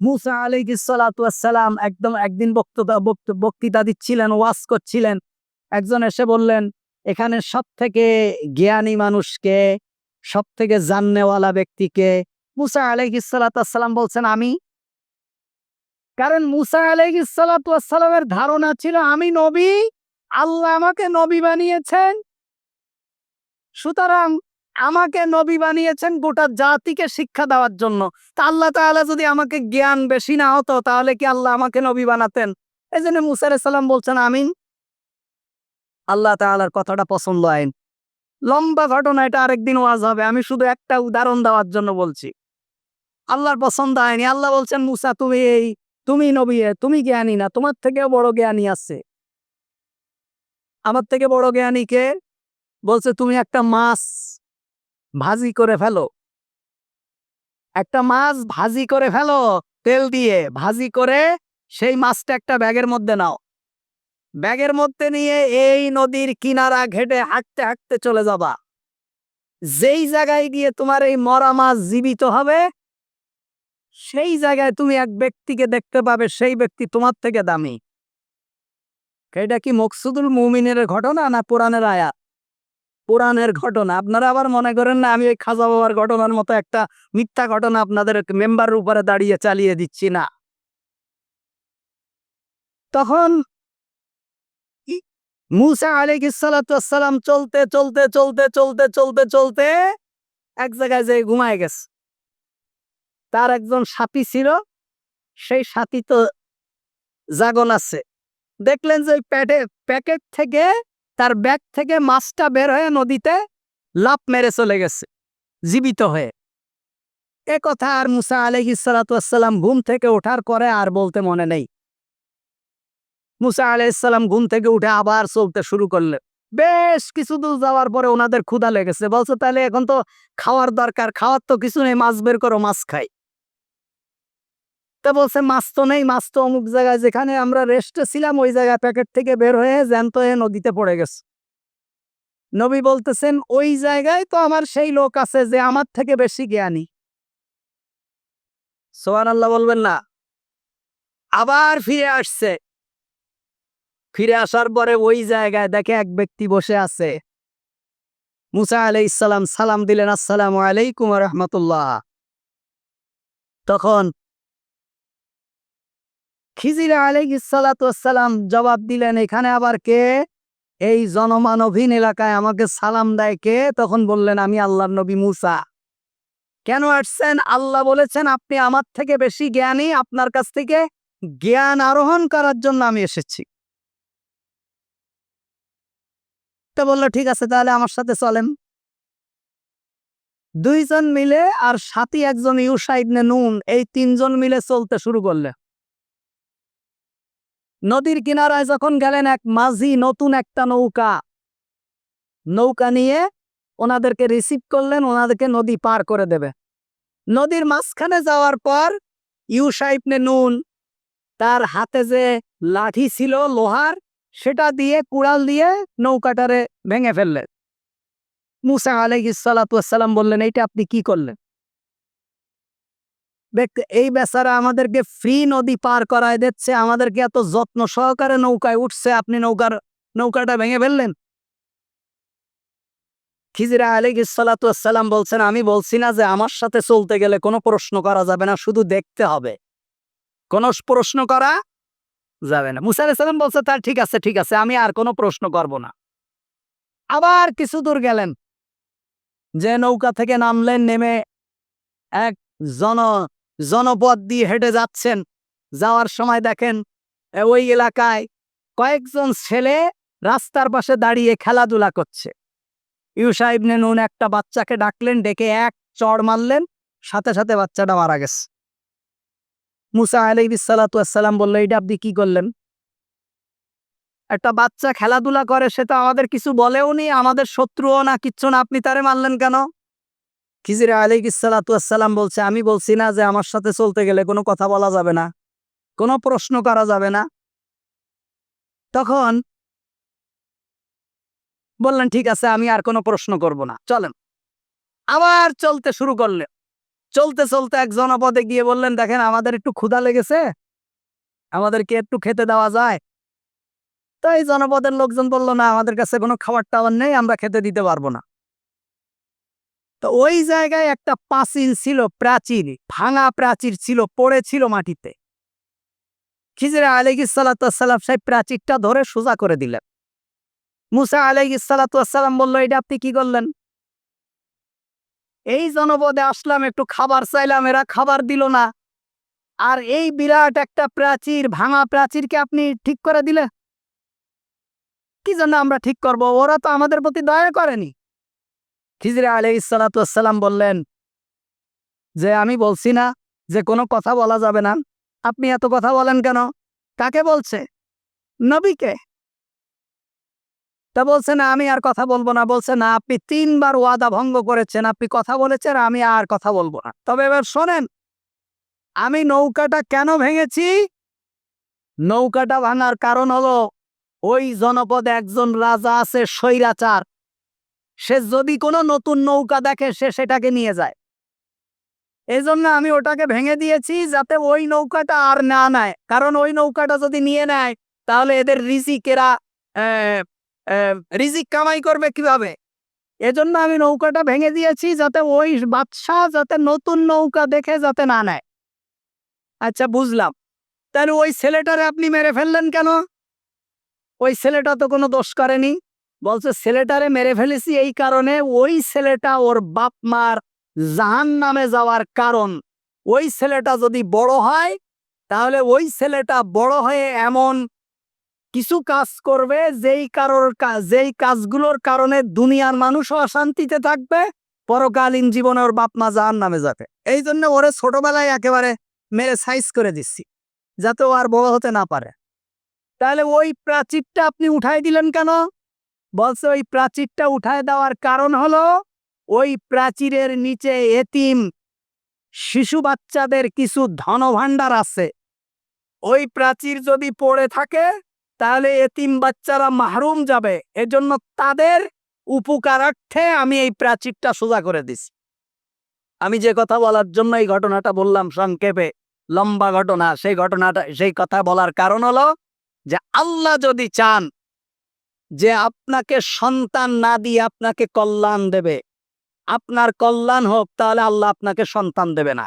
মুসা আলাইসালাম একদম একদিন বক্তৃতা বক্তৃতা দিচ্ছিলেন, ওয়াজ করছিলেন। একজন এসে বললেন, এখানে সব থেকে জ্ঞানী মানুষকে সব থেকে জাননেওয়ালা ব্যক্তিকে মুসা আলাইসালাম বলছেন, আমি। কারণ মুসা আলাইসালামের ধারণা ছিল, আমি নবী, আল্লাহ আমাকে নবী বানিয়েছেন। সুতরাং আমাকে নবী বানিয়েছেন গোটা জাতিকে শিক্ষা দেওয়ার জন্য। তা আল্লাহ তাআলা যদি আমাকে জ্ঞান বেশি না হতো, তাহলে কি আল্লাহ আমাকে নবী বানাতেন? এই জন্য মুসা সাল্লাম বলছেন, আমিন। আল্লাহ তাআলার কথাটা পছন্দ আইন। লম্বা ঘটনা, এটা আরেকদিন ওয়াজ হবে। আমি শুধু একটা উদাহরণ দেওয়ার জন্য বলছি। আল্লাহর পছন্দ আইনি। আল্লাহ বলছেন, মুসা, তুমি এই, তুমি নবী, তুমি জ্ঞানী না। তোমার থেকেও বড় জ্ঞানী আছে। আমার থেকে বড় জ্ঞানী কে? বলছে, তুমি একটা মাছ ভাজি করে ফেলো। একটা মাছ ভাজি করে ফেলো, তেল দিয়ে। ভাজি করে সেই মাছটা একটা ব্যাগের মধ্যে নাও। ব্যাগের মধ্যে নিয়ে এই নদীর কিনারা ঘেটে হাঁটতে হাঁটতে চলে যাবা। যেই জায়গায় গিয়ে তোমার এই মরা মাছ জীবিত হবে, সেই জায়গায় তুমি এক ব্যক্তিকে দেখতে পাবে, সেই ব্যক্তি তোমার থেকে দামি। এটা কি মকসুদুল মুমিনের ঘটনা না পুরাণের আয়া পুরাণের ঘটনা। আপনারা আবার মনে করেন না, আমি ওই খাজা বাবার ঘটনার মতো একটা মিথ্যা ঘটনা আপনাদের মেম্বারের উপরে দাঁড়িয়ে চালিয়ে দিচ্ছি না। তখন মুসা আলাইহিসসালাম চলতে চলতে চলতে চলতে চলতে চলতে এক জায়গায় যে ঘুমায় গেছে। তার একজন সাথী ছিল, সেই সাথী তো জাগন আছে। দেখলেন যে প্যাটে প্যাকেট থেকে তার ব্যাগ থেকে মাছটা বের হয়ে নদীতে লাফ মেরে চলে গেছে, জীবিত হয়ে। এ কথা আর মুসা আলহিসাল্লাম ঘুম থেকে ওঠার পরে আর বলতে মনে নেই। মুসা আলাইসাল্লাম ঘুম থেকে উঠে আবার চলতে শুরু করলেন। বেশ কিছু দূর যাওয়ার পরে ওনাদের ক্ষুধা লেগেছে। বলছে, তাহলে এখন তো খাওয়ার দরকার, খাওয়ার তো কিছু নেই, মাছ বের করো, মাছ খাই। তা বলছে, মাছ তো নেই, মাছ তো অমুক জায়গায়, যেখানে আমরা রেস্টে ছিলাম, ওই জায়গায় প্যাকেট থেকে বের হয়ে জ্যান্ত হয়ে নদীতে পড়ে গেছে। নবী বলতেছেন, ওই জায়গায় তো আমার সেই লোক আছে যে আমার থেকে বেশি জ্ঞানী। সোহান আল্লাহ বলবেন না। আবার ফিরে আসছে। ফিরে আসার পরে ওই জায়গায় দেখে এক ব্যক্তি বসে আছে। মুসা আলাই সালাম সালাম দিলেন, আসসালামু আলাইকুম রহমতুল্লাহ। তখন খিজিরা আলাইসালাম জবাব দিলেন, এখানে আবার কে? এই জনমানবহীন এলাকায় আমাকে সালাম দেয় কে? তখন বললেন, আমি আল্লাহর নবী মুসা। কেন আসছেন? আল্লাহ বলেছেন, আপনি আমার থেকে বেশি জ্ঞানী, আপনার কাছ থেকে জ্ঞান আরোহণ করার জন্য আমি এসেছি। তো বলল, ঠিক আছে, তাহলে আমার সাথে চলেন। দুইজন মিলে আর সাথী একজন ইউসা ইবনে নুন, এই তিনজন মিলে চলতে শুরু করলে নদীর কিনারায় যখন গেলেন এক মাঝি নতুন একটা নৌকা নৌকা নিয়ে ওনাদেরকে রিসিভ করলেন, ওনাদেরকে নদী পার করে দেবে। নদীর মাঝখানে যাওয়ার পর ইউসা ইবনে নুন, তার হাতে যে লাঠি ছিল, লোহার, সেটা দিয়ে কুড়াল দিয়ে নৌকাটারে ভেঙে ফেললেন। মুসা আলাইসালাম বললেন, এইটা আপনি কি করলেন? এই বেচারা আমাদেরকে ফ্রি নদী পার করায় দিচ্ছে, আমাদেরকে এত যত্ন সহকারে নৌকায় উঠছে, আপনি নৌকার, নৌকাটা ভেঙে ফেললেন। খিজিরা আলাইসালাম বলছেন, আমি বলছি না যে আমার সাথে চলতে গেলে কোনো প্রশ্ন করা যাবে না, শুধু দেখতে হবে। কোনো প্রশ্ন করা যাবে না। মুসা আলাইসাল্লাম বলছে তার ঠিক আছে ঠিক আছে, আমি আর কোনো প্রশ্ন করব না। আবার কিছু দূর গেলেন, যে নৌকা থেকে নামলেন, নেমে এক জন জনপদ দিয়ে হেঁটে যাচ্ছেন। যাওয়ার সময় দেখেন ওই এলাকায় কয়েকজন ছেলে রাস্তার পাশে দাঁড়িয়ে খেলাধুলা করছে। ইউসা ইবনে নুন একটা বাচ্চাকে ডাকলেন, ডেকে এক চড় মারলেন, সাথে সাথে বাচ্চাটা মারা গেছে। মুসা আলাইসালাম বলল এটা আপনি কি করলেন? একটা বাচ্চা খেলাধুলা করে, সে তো আমাদের কিছু বলেও নি আমাদের শত্রুও না, কিচ্ছু না, আপনি তারে মারলেন কেন? খিজিরা আলাইসালাম বলছে, আমি বলছি না যে আমার সাথে চলতে গেলে কোনো কথা বলা যাবে না, কোনো প্রশ্ন করা যাবে না। তখন বললেন, ঠিক আছে, আমি আর কোনো প্রশ্ন করব না, চলেন। আবার চলতে শুরু করলেন চলতে চলতে এক জনপদে গিয়ে বললেন, দেখেন, আমাদের একটু ক্ষুধা লেগেছে, আমাদেরকে একটু খেতে দেওয়া যায়। তো এই জনপদের লোকজন বলল, না, আমাদের কাছে কোনো খাবার টাবার নেই, আমরা খেতে দিতে পারব না। তো ওই জায়গায় একটা পাঁচিল ছিল প্রাচীর ভাঙা প্রাচীর ছিল পড়েছিল মাটিতে। খিজরা আলাইসালাম সেই প্রাচীরটা ধরে সোজা করে দিলেন। মুসা আলাইসালাম বলল এটা আপনি কি করলেন? এই জনপদে আসলাম, একটু খাবার চাইলাম, এরা খাবার দিল না। আর এই বিরাট একটা প্রাচীর, ভাঙা প্রাচীরকে আপনি ঠিক করে দিলে কি জন্য আমরা ঠিক করব? ওরা তো আমাদের প্রতি দয়া করেনি। খিজরে আলাই সালাতাম বললেন, যে আমি বলছি না যে কোনো কথা বলা যাবে না। আপনি এত কথা বলেন কেন? কাকে বলছে? নবীকে? তা বলছে, না, আমি আর কথা বলব না। বলছে, না, আপনি তিনবার ওয়াদা ভঙ্গ করেছেন। আপনি কথা বলেছেন, আমি আর কথা বলব না। তবে এবার শোনেন, আমি নৌকাটা কেন ভেঙেছি? নৌকাটা ভাঙার কারণ হলো, ওই জনপদে একজন রাজা আছে, স্বৈরাচার। সে যদি কোনো নতুন নৌকা দেখে, সে সেটাকে নিয়ে যায়। এই জন্য আমি ওটাকে ভেঙে দিয়েছি যাতে ওই নৌকাটা আর না নেয়। কারণ ওই নৌকাটা যদি নিয়ে নেয়, তাহলে এদের রিজিকেরা রিজিক কামাই করবে কীভাবে? এজন্য আমি নৌকাটা ভেঙে দিয়েছি যাতে ওই বাদশাহ যাতে নতুন নৌকা দেখে যাতে না নেয়। আচ্ছা বুঝলাম। তাহলে ওই ছেলেটারে আপনি মেরে ফেললেন কেন? ওই ছেলেটা তো কোনো দোষ করেনি। বলছে, ছেলেটারে মেরে ফেলেছি এই কারণে, ওই ছেলেটা ওর বাপ মার জাহান নামে যাওয়ার কারণ। ওই ছেলেটা যদি বড় হয়, তাহলে ওই ছেলেটা বড় হয়ে এমন কিছু কাজ করবে, যেই কারোর যেই কাজগুলোর কারণে দুনিয়ার মানুষও অশান্তিতে থাকবে, পরকালীন জীবনে ওর বাপ মা জাহান নামে যাবে। এই জন্য ওরে ছোটবেলায় একেবারে মেরে সাইজ করে দিচ্ছি, যাতে ও আর বড় হতে না পারে। তাহলে ওই প্রাচীরটা আপনি উঠাই দিলেন কেন? বলছে, ওই প্রাচীরটা উঠায় দেওয়ার কারণ হলো, ওই প্রাচীরের নিচে এতিম শিশু বাচ্চাদের কিছু ধনভাণ্ডার আছে। ওই প্রাচীর যদি পড়ে থাকে, তাহলে এতিম বাচ্চারা মাহরুম যাবে। এজন্য তাদের উপকারার্থে আমি এই প্রাচীরটা সোজা করে দিছি। আমি যে কথা বলার জন্য এই ঘটনাটা বললাম সংক্ষেপে, লম্বা ঘটনা, সেই ঘটনাটা, সেই কথা বলার কারণ হলো যে আল্লাহ যদি চান যে আপনাকে সন্তান না দিয়ে আপনাকে কল্যাণ দেবে। আপনার কল্যাণ হোক, তাহলে আল্লাহ আপনাকে সন্তান দেবে না।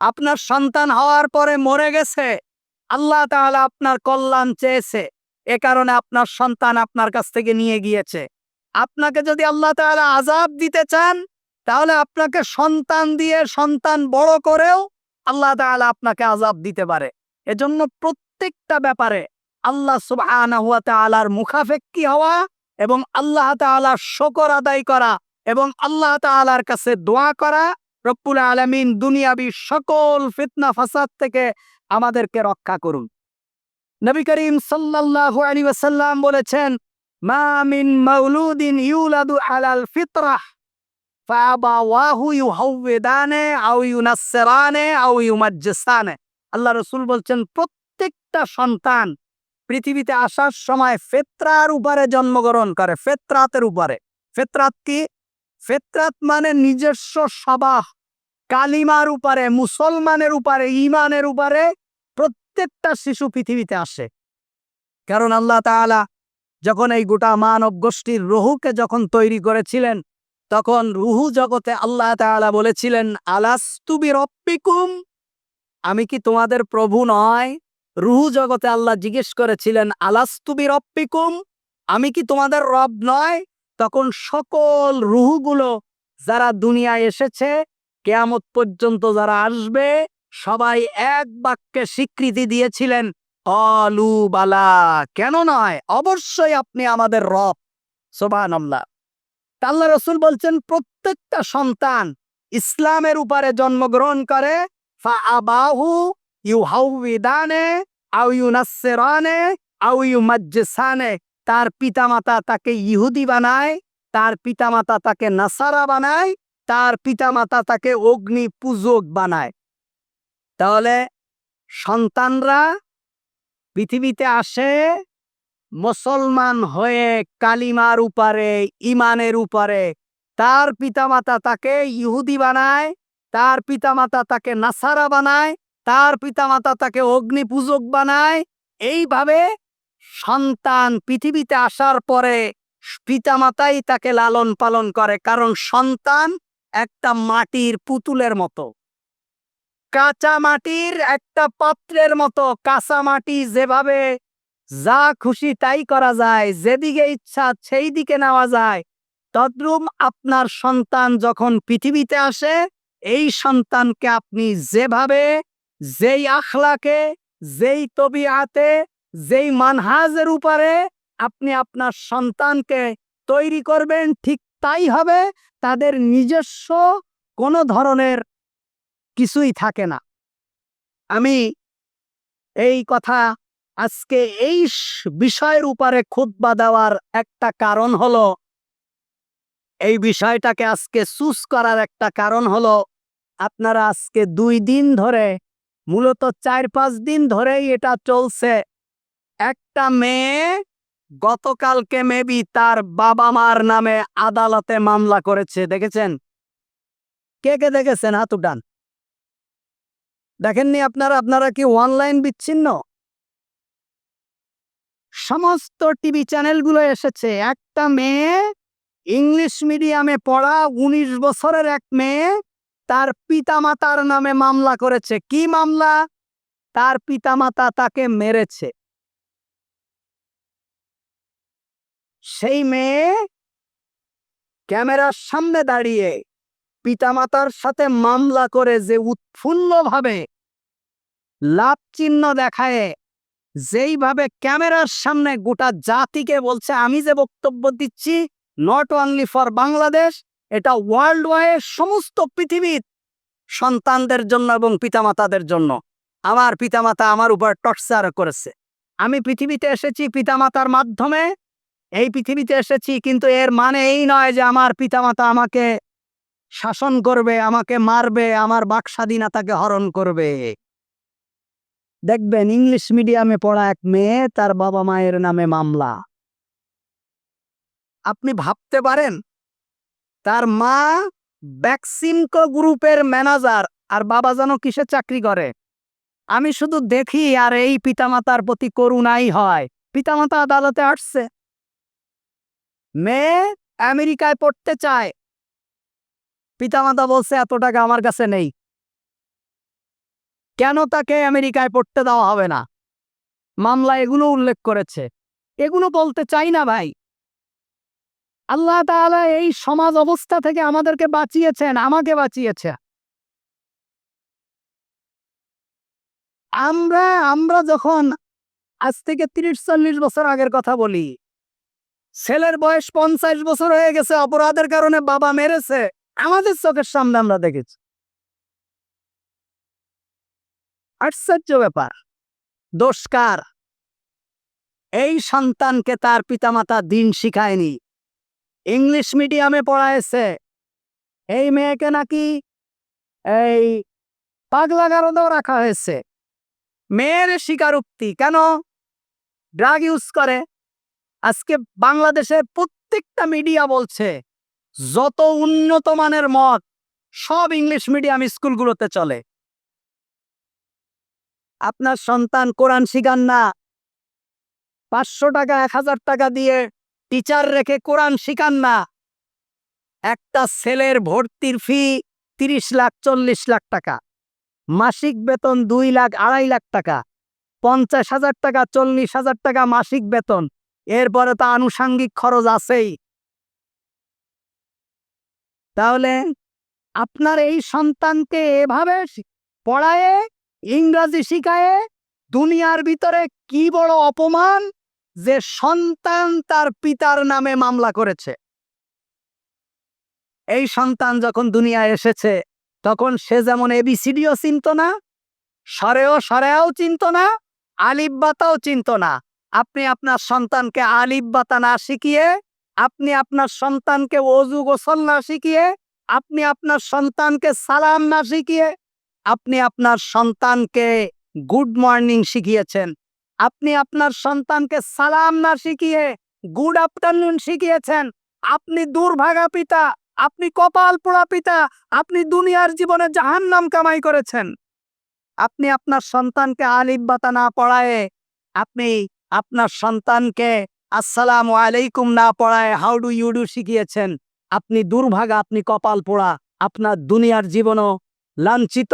আপনার সন্তান হওয়ার পরে মরে গেছে। আল্লাহ তাহলে আপনার কল্যাণ চেয়েছে। এ কারণে আপনার সন্তান আপনার কাছ থেকে নিয়ে গিয়েছে। আপনাকে যদি আল্লাহ তাহলে আজাব দিতে চান, তাহলে আপনাকে সন্তান দিয়ে সন্তান বড় করেও আল্লাহ তাহলে আপনাকে আজাব দিতে পারে। এজন্য প্রত্যেকটা ব্যাপারে আল্লাহ সুবাহ মুখাফেক্কি হওয়া এবং আল্লাহ তালার শকর আদায় করা এবং আল্লাহ তালার কাছে দোয়া করা রব্বুল আলমিন দুনিয়াবি সকল ফিতনা ফাসাদ থেকে আমাদেরকে রক্ষা করুন। নবী করিম সাল্লাল্লাহু আলাইহি ওয়াসাল্লাম বলেছেন, মা মিন মাউলুদিন ইউলাদু আলাল ফিতরাহ আল্লাহ রসুল বলছেন, প্রত্যেকটা সন্তান পৃথিবীতে আসার সময় ফেত্রার উপরে জন্মগ্রহণ করে, ফেত্রাতের উপরে। ফেত্রাত কি? ফেত্রাত মানে নিজস্ব সবাহ। কালিমার উপরে, মুসলমানের উপরে ইমানের উপরে প্রত্যেকটা শিশু পৃথিবীতে আসে। কারণ আল্লাহ তাআলা যখন এই গোটা মানব গোষ্ঠীর রুহুকে যখন তৈরি করেছিলেন, তখন রুহু জগতে আল্লাহ তাআলা বলেছিলেন আলাস্তুবি রব্বিকুম আমি কি তোমাদের প্রভু নয়? রুহু জগতে আল্লাহ জিজ্ঞেস করেছিলেন আলাস্তুবি রব্বিকুম আমি কি তোমাদের রব নয়? তখন সকল রুহুগুলো যারা দুনিয়ায় এসেছে, কেয়ামত পর্যন্ত যারা আসবে, সবাই এক বাক্যে স্বীকৃতি দিয়েছিলেন অলু বালা, কেন নয়? অবশ্যই আপনি আমাদের রব। সোবান আল্লাহ রসুল বলছেন, প্রত্যেকটা সন্তান ইসলামের উপরে জন্মগ্রহণ করে ফা আবাহু ইউ হাউদানে আউ ইউ আউ ইউ তার পিতামাতা তাকে ইহুদি বানায়, তার পিতামাতা তাকে নাসারা বানায়, তার পিতামাতা তাকে অগ্নি পূজক বানায়। তাহলে সন্তানরা পৃথিবীতে আসে মুসলমান হয়ে কালিমার উপরে ইমানের উপরে। তার পিতামাতা তাকে ইহুদি বানায়, তার পিতামাতা তাকে নাসারা বানায় তার পিতামাতা তাকে অগ্নি পূজক বানায়। এইভাবে সন্তান পৃথিবীতে আসার পরে পিতামাতাই তাকে লালন পালন করে, কারণ সন্তান একটা মাটির পুতুলের মতো। কাঁচা মাটির একটা পাত্রের মতো, কাঁচা মাটি যেভাবে যা খুশি তাই করা যায়, যেদিকে ইচ্ছা সেই দিকে নেওয়া যায়। তদ্রুম আপনার সন্তান যখন পৃথিবীতে আসে, এই সন্তানকে আপনি যেভাবে যেই আখলাকে, যেই তবিয়াতে, যেই মানহাজের উপরে আপনি আপনার সন্তানকে তৈরি করবেন, ঠিক তাই হবে, তাদের নিজস্ব কোনো ধরনের কিছুই থাকে না। আমি এই কথা আজকে এই বিষয়ের উপরে খুতবা দেওয়ার একটা কারণ হলো, এই বিষয়টাকে আজকে চুজ করার একটা কারণ হলো, আপনারা আজকে দুই দিন ধরে মূলত চার পাঁচ দিন ধরেই এটা চলছে। একটা মেয়ে গতকালকে মেবি তার বাবা মার নামে আদালতে মামলা করেছে, দেখেছেন? কে কে দেখেছেন হাত উঠান দেখেননি আপনারা? আপনারা কি অনলাইন বিচ্ছিন্ন? সমস্ত টিভি চ্যানেলগুলো এসেছে। একটা মেয়ে ইংলিশ মিডিয়ামে পড়া উনিশ বছরের এক মেয়ে তার পিতামাতার নামে মামলা করেছে। কি মামলা? তার পিতামাতা তাকে মেরেছে। সেই মেয়ে ক্যামেরার সামনে দাঁড়িয়ে পিতামাতার সাথে মামলা করে যে উৎফুল্লভাবে লাভ চিহ্ন দেখায়, যেইভাবে ক্যামেরার সামনে গোটা জাতিকে বলছে, আমি যে বক্তব্য দিচ্ছি নট অনলি ফর বাংলাদেশ এটা ওয়ার্ল্ড ওয়াইড সমস্ত পৃথিবীর সন্তানদের জন্য এবং পিতামাতাদের জন্য। আমার পিতামাতা আমার উপর টর্চার করেছে। আমি পৃথিবীতে এসেছি পিতামাতার মাধ্যমে। এই পৃথিবীতে এসেছি কিন্তু এর মানে এই নয় যে আমার পিতামাতা আমাকে শাসন করবে, আমাকে মারবে, আমার বাক স্বাধীনতাকে হরণ করবে। দেখবেন ইংলিশ মিডিয়ামে পড়া এক মেয়ে, তার বাবা মায়ের নামে মামলা। আপনি ভাবতে পারেন তার মা ব্যাক্সিমকো গ্রুপের ম্যানেজার। আর বাবা যেন কিসে চাকরি করে? আমি শুধু দেখি আর এই পিতামাতার প্রতি করুণাই হয়। পিতামাতা আদালতে আসছে। মেয়ে আমেরিকায় পড়তে চায়। পিতামাতা বলছে, এত টাকা আমার কাছে নেই। কেন তাকে আমেরিকায় পড়তে দেওয়া হবে না? মামলা এগুলো উল্লেখ করেছে। এগুলো বলতে চাই না ভাই। আল্লাহ তাআলা এই সমাজ অবস্থা থেকে আমাদেরকে বাঁচিয়েছেন, আমাকে বাঁচিয়েছে। আমরা আমরা যখন আজ থেকে তিরিশ চল্লিশ বছর আগের কথা বলি, ছেলের বয়স পঞ্চাশ বছর হয়ে গেছে, অপরাধের কারণে বাবা মেরেছে, আমাদের চোখের সামনে আমরা দেখেছি। আশ্চর্য ব্যাপার দোষকার এই সন্তানকে তার পিতামাতা দিন শিখায়নি ইংলিশ মিডিয়ামে পড়াইছে। এই মেয়েকে নাকি এই পাগলা গারদেও রাখা হয়েছে। মেয়ের স্বীকারোক্তি কেন? ড্রাগ ইউজ করে। আজকে বাংলাদেশের প্রত্যেকটা মিডিয়া বলছে, যত উন্নত মানের মত সব ইংলিশ মিডিয়াম স্কুলগুলোতে চলে। আপনার সন্তান কোরআন শিখান না। পাঁচশো টাকা, এক হাজার টাকা দিয়ে টিচার রেখে কোরআন শিখান না। একটা ছেলের ভর্তির ফি তিরিশ লাখ, চল্লিশ লাখ টাকা। মাসিক বেতন দুই লাখ, আড়াই লাখ টাকা। পঞ্চাশ হাজার টাকা, চল্লিশ হাজার টাকা মাসিক বেতন। এরপরে তো আনুষাঙ্গিক খরচ আছেই। তাহলে আপনার এই সন্তানকে এভাবে পড়ায়ে, ইংরাজি শিখায়ে, দুনিয়ার ভিতরে কি বড় অপমান? যে সন্তান তার পিতার নামে মামলা করেছে। এই সন্তান যখন দুনিয়ায় এসেছে, তখন সে যেমন এবিসিডিও চিনত না, সরেও সরেও চিনত না আলিব্বাতাও চিনত না। আপনি আপনার সন্তানকে আলিব্বাতা না শিখিয়ে, আপনি আপনার সন্তানকে অজু গোসল না শিখিয়ে, আপনি আপনার সন্তানকে সালাম না শিখিয়ে, আপনি আপনার সন্তানকে গুড মর্নিং শিখিয়েছেন। আপনি আপনার সন্তানকে সালাম না শিখিয়ে গুড আফটারনুন শিখিয়েছেন। আপনি দুর্ভাগা পিতা, আপনি কপাল পোড়া পিতা, আপনি দুনিয়ার জীবনে জাহান্নাম কামাই করেছেন। আপনি আপনার সন্তানকে আলিফ বাতা না পড়ায়, আপনি আপনার সন্তানকে আসসালাম আলাইকুম না পড়ায় হাউ ডু ইউ ডু শিখিয়েছেন। আপনি দুর্ভাগা, আপনি কপাল পোড়া, আপনার দুনিয়ার জীবনও লাঞ্ছিত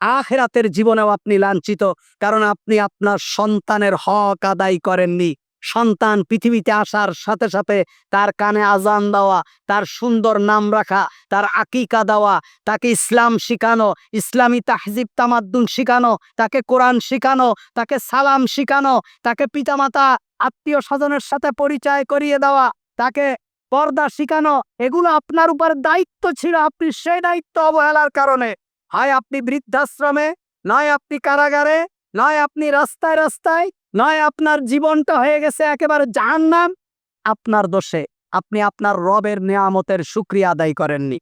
আখেরাতের জীবনেও আপনি লাঞ্ছিত, কারণ আপনি আপনার সন্তানের হক আদায় করেননি। সন্তান পৃথিবীতে আসার সাথে সাথে তার কানে আজান দেওয়া, তার সুন্দর নাম রাখা, তার আকিকা দেওয়া, তাকে ইসলাম শিখানো, ইসলামী তাহজিব তামাদ্দুন শিখানো, তাকে কোরআন শিখানো, তাকে সালাম শিখানো, তাকে পিতামাতা, আত্মীয় স্বজনের সাথে পরিচয় করিয়ে দেওয়া, তাকে পর্দা শিখানো, এগুলো আপনার উপর দায়িত্ব ছিল, আপনি সেই দায়িত্ব অবহেলার কারণে। হয় আপনি বৃদ্ধাশ্রমে, নয় আপনি কারাগারে, নয় আপনি রাস্তায় রাস্তায়, নয় আপনার জীবনটা হয়ে গেছে একেবারে জাহান্নাম। আপনার দোষে, আপনি আপনার রবের নিয়ামতের সুক্রিয়া আদায় করেননি।